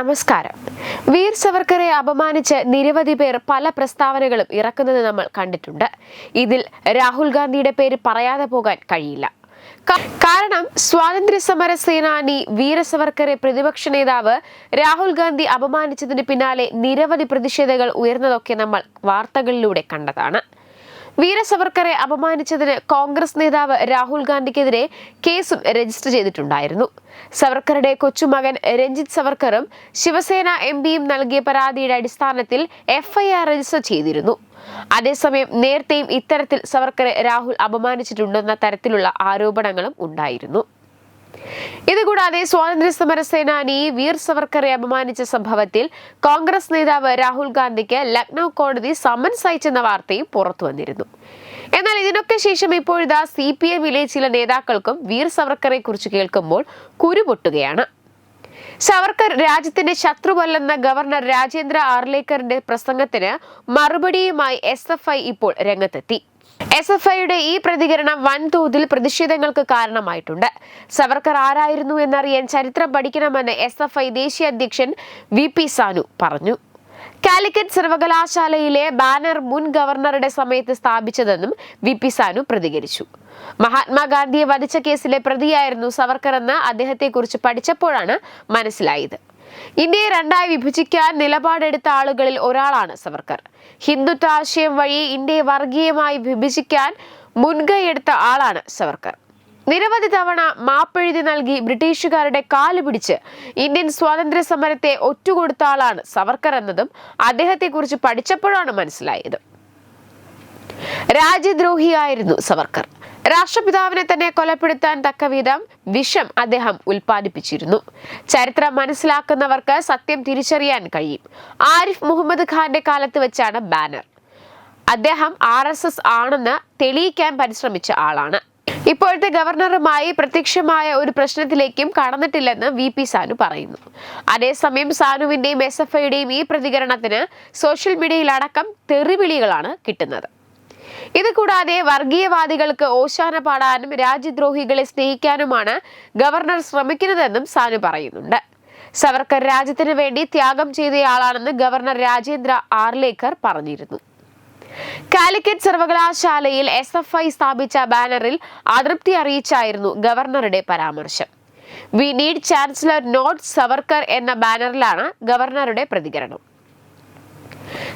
നമസ്കാരം. വീർ സവർക്കറെ അപമാനിച്ച് നിരവധി പേർ പല പ്രസ്താവനകളും ഇറക്കുന്നത് നമ്മൾ കണ്ടിട്ടുണ്ട്. ഇതിൽ രാഹുൽ ഗാന്ധിയുടെ പേര് പറയാതെ പോകാൻ കഴിയില്ല. കാരണം സ്വാതന്ത്ര്യ സമര സേനാനി വീരസവർക്കറെ പ്രതിപക്ഷ നേതാവ് രാഹുൽ ഗാന്ധി അപമാനിച്ചതിന് പിന്നാലെ നിരവധി പ്രതിഷേധങ്ങൾ ഉയർന്നതൊക്കെ നമ്മൾ വാർത്തകളിലൂടെ കണ്ടതാണ്. വീര സവർക്കറെ അപമാനിച്ചതിന് കോൺഗ്രസ് നേതാവ് രാഹുൽ ഗാന്ധിക്കെതിരെ കേസും രജിസ്റ്റർ ചെയ്തിട്ടുണ്ടായിരുന്നു. സവർക്കറുടെ കൊച്ചുമകൻ രഞ്ജിത് സവർക്കറും ശിവസേന എം പിയും നൽകിയ പരാതിയുടെ അടിസ്ഥാനത്തിൽ എഫ്ഐആർ രജിസ്റ്റർ ചെയ്തിരുന്നു. അതേസമയം നേരത്തെയും ഇത്തരത്തിൽ സവർക്കറെ രാഹുൽ അപമാനിച്ചിട്ടുണ്ടെന്ന തരത്തിലുള്ള ആരോപണങ്ങളും ഉണ്ടായിരുന്നു. ഇതുകൂടാതെ സ്വാതന്ത്ര്യ സമര സേനാനി വീർ സവർക്കറെ അപമാനിച്ച സംഭവത്തിൽ കോൺഗ്രസ് നേതാവ് രാഹുൽ ഗാന്ധിക്ക് ലക്നൗ കോടതി സമൻസ് അയച്ചെന്ന വാർത്തയും പുറത്തു വന്നിരുന്നു. എന്നാൽ ഇതിനൊക്കെ ശേഷം ഇപ്പോഴിതാ സി പി എമ്മിലെ ചില നേതാക്കൾക്കും വീർ സവർക്കറെ കുറിച്ച് കേൾക്കുമ്പോൾ കുരുപൊട്ടുകയാണ് സവർക്കർ രാജ്യത്തിന്റെ ശത്രുവല്ലെന്ന ഗവർണർ രാജേന്ദ്ര ആർലേക്കറിന്റെ പ്രസംഗത്തിന് മറുപടിയുമായി എസ് എഫ് ഐ ഇപ്പോൾ രംഗത്തെത്തി. എസ് എഫ് ഐയുടെ ഈ പ്രതികരണം വൻതോതിൽ പ്രതിഷേധങ്ങൾക്ക് കാരണമായിട്ടുണ്ട്. സവർക്കർ ആരായിരുന്നു എന്നറിയാൻ ചരിത്രം പഠിക്കണമെന്ന് എസ് എഫ് ഐ ദേശീയ അധ്യക്ഷൻ വി പി സാനു പറഞ്ഞു. കാലിക്കറ്റ് സർവകലാശാലയിലെ ബാനർ മുൻ ഗവർണറുടെ സമയത്ത് സ്ഥാപിച്ചതെന്നും വി പി സാനു പ്രതികരിച്ചു. മഹാത്മാഗാന്ധിയെ വധിച്ച കേസിലെ പ്രതിയായിരുന്നു സവർക്കർ എന്ന് അദ്ദേഹത്തെക്കുറിച്ച് പഠിച്ചപ്പോഴാണ് മനസ്സിലായത്. ഇന്ത്യയെ രണ്ടായി വിഭജിക്കാൻ നിലപാടെടുത്ത ആളുകളിൽ ഒരാളാണ് സവർക്കർ. ഹിന്ദുത്വ ആശയം വഴി ഇന്ത്യയെ വർഗീയമായി വിഭജിക്കാൻ മുൻകൈയെടുത്ത ആളാണ് സവർക്കർ. നിരവധി തവണ മാപ്പെഴുതി നൽകി ബ്രിട്ടീഷുകാരുടെ കാൽ പിടിച്ച് ഇന്ത്യൻ സ്വാതന്ത്ര്യ സമരത്തെ ഒറ്റുകൊടുത്ത ആളാണ് സവർക്കർ എന്നതും അദ്ദേഹത്തെക്കുറിച്ച് പഠിച്ചപ്പോഴാണ് മനസ്സിലായത്. രാജ്യദ്രോഹിയായിരുന്നു സവർക്കർ. രാഷ്ട്രപിതാവിനെ തന്നെ കൊലപ്പെടുത്താൻ തക്കവിധം വിഷം അദ്ദേഹം ഉൽപ്പാദിപ്പിച്ചിരുന്നു. ചരിത്രം മനസ്സിലാക്കുന്നവർക്ക് സത്യം തിരിച്ചറിയാൻ കഴിയും. ആരിഫ് മുഹമ്മദ് ഖാന്റെ കാലത്ത് വെച്ചാണ് ബാനർ. അദ്ദേഹം ആർ ആണെന്ന് തെളിയിക്കാൻ പരിശ്രമിച്ച ആളാണ്. ഇപ്പോഴത്തെ ഗവർണറുമായി പ്രത്യക്ഷമായ ഒരു പ്രശ്നത്തിലേക്കും കടന്നിട്ടില്ലെന്ന് വി പി സാനു പറയുന്നു. അതേസമയം സാനുവിന്റെയും എസ് എഫ് ഐയുടെയും ഈ പ്രതികരണത്തിന് സോഷ്യൽ മീഡിയയിലടക്കം തെറിവിളികളാണ് കിട്ടുന്നത്. ഇത് കൂടാതെ വർഗീയവാദികൾക്ക് ഓശാന പാടാനും രാജ്യദ്രോഹികളെ സ്നേഹിക്കാനുമാണ് ഗവർണർ ശ്രമിക്കുന്നതെന്നും സാനു പറയുന്നുണ്ട്. സവർക്കർ രാജ്യത്തിന് വേണ്ടി ത്യാഗം ചെയ്തയാളാണെന്ന് ഗവർണർ രാജേന്ദ്ര ആർലേക്കർ പറഞ്ഞിരുന്നു. കാലിക്കറ്റ് സർവകലാശാലയിൽ എസ് എഫ് ഐ സ്ഥാപിച്ച ബാനറിൽ അതൃപ്തി അറിയിച്ചായിരുന്നു ഗവർണറുടെ പരാമർശം. We need chancellor not Savarkar എന്ന ബാനറിലാണ് ഗവർണറുടെ പ്രതികരണം.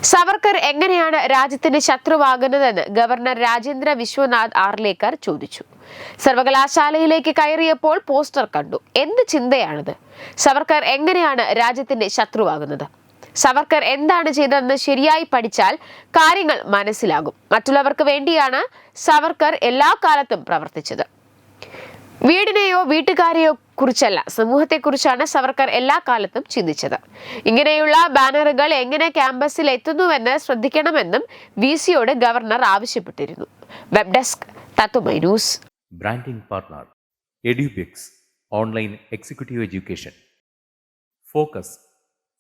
സവർക്കർ എങ്ങനെയാണ് രാജ്യത്തിന്റെ ശത്രുവാകുന്നതെന്ന് ഗവർണർ രാജേന്ദ്ര വിശ്വനാഥ് ആർലേക്കർ ചോദിച്ചു. സർവകലാശാലയിലേക്ക് കയറിയപ്പോൾ പോസ്റ്റർ കണ്ടു. എന്ത് ചിന്തയാണിത്? സവർക്കർ എങ്ങനെയാണ് രാജ്യത്തിന്റെ ശത്രുവാകുന്നത്? സവർക്കർ എന്താണ് ചെയ്തതെന്ന് ശരിയായി പഠിച്ചാൽ കാര്യങ്ങൾ മനസ്സിലാകും. മറ്റുള്ളവർക്ക് വേണ്ടിയാണ് സവർക്കർ എല്ലാ കാലത്തും പ്രവർത്തിച്ചത്. വീടിനെയോ വീട്ടുകാരെയോ കുറിച്ചല്ല സമൂഹത്തെക്കുറിച്ചാണ് സവർക്കർ എല്ലാ കാലത്തും ചിന്തിച്ചത്. ഇങ്ങനെയുള്ള ബാനറുകൾ എങ്ങനെ ക്യാമ്പസിൽ എത്തുന്നുവെന്ന് ശ്രദ്ധിക്കണമെന്നും വി സിയോട് ഗവർണർ ആവശ്യപ്പെട്ടിരുന്നു. Web desk news. Branding partner Edubix online executive education. Focus